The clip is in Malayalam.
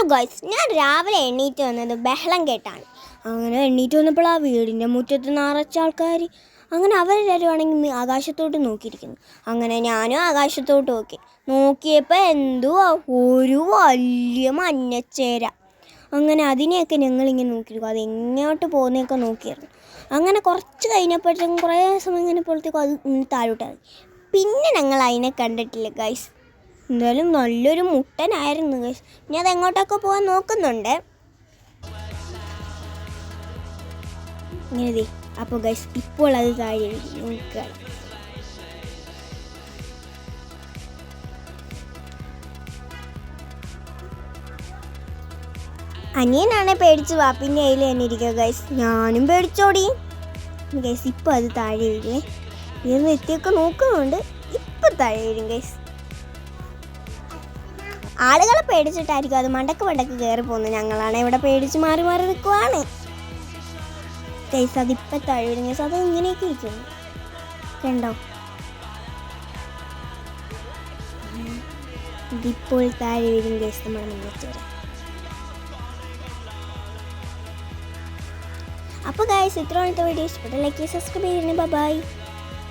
ഹലോ ഗോയ്സ് ഞാൻ രാവിലെ എണ്ണീറ്റ് വന്നത് ബഹളം കേട്ടാണ്. അങ്ങനെ എണ്ണീറ്റ് വന്നപ്പോൾ ആ വീടിന്റെ മുറ്റത്ത് നിറച്ച ആൾക്കാർ അങ്ങനെ അവരെല്ലാവരുവാണെങ്കിൽ ആകാശത്തോട്ട് നോക്കിയിരിക്കുന്നു. അങ്ങനെ ഞാനും ആകാശത്തോട്ട് നോക്കി. നോക്കിയപ്പോൾ എന്തുവാ ഒരു വലിയ മഞ്ഞച്ചേര. അങ്ങനെ അതിനെയൊക്കെ ഞങ്ങളിങ്ങനെ നോക്കിയിരിക്കും. അതെങ്ങോട്ട് പോകുന്നതൊക്കെ നോക്കിയിരുന്നു. അങ്ങനെ കുറച്ച് കഴിഞ്ഞപ്പോഴത്തേക്കും കുറേ സമയം കഴിഞ്ഞപ്പോഴത്തേക്കും അത് താഴോട്ടായി പിന്നെ ഞങ്ങൾ അതിനെ കണ്ടിട്ടില്ല ഗൈസ് എന്തായാലും നല്ലൊരു മുട്ടനായിരുന്നു ഇനി അത് എങ്ങോട്ടൊക്കെ പോകാൻ നോക്കുന്നുണ്ട്. ഇങ്ങനെ അപ്പോൾ ഗൈസ് ഇപ്പോൾ അത് താഴെ നോക്കുക അനിയനാണെ പേടിച്ച് വാപ്പിന്റെ കയ്യിൽ തന്നെ ഇരിക്കുക ഗൈസ് ഞാനും പേടിച്ചോടി. ഗൈസ് ഇപ്പോൾ അത് താഴെ വീഴേ ഇതൊന്ന് എത്തിയൊക്കെ നോക്കുന്നുണ്ട്. ഇപ്പം താഴെ വീഴും ഗൈസ് ആളുകളെ പേടിച്ചിട്ടായിരിക്കും അത് മണ്ടക്ക് മണ്ടക്ക് കയറി പോകുന്നത്. ഞങ്ങളാണ് ഇവിടെ പേടിച്ച് മാറി മാറി നിൽക്കുവാണ്. ഗൈസ് അതിപ്പോൾ അത് ഇങ്ങനെയൊക്കെ ഇരിക്കുന്നു കണ്ടോ? ഇതിപ്പോൾ താഴെ വീഴും ഗൈസ് നമ്മൾ മുന്നേറ്റ് അപ്പോൾ വീഡിയോ. ഇഷ്ടപ്പെട്ട ലൈക്ക് സബ്സ്ക്രൈബ് ചെയ്യണേ ബൈ.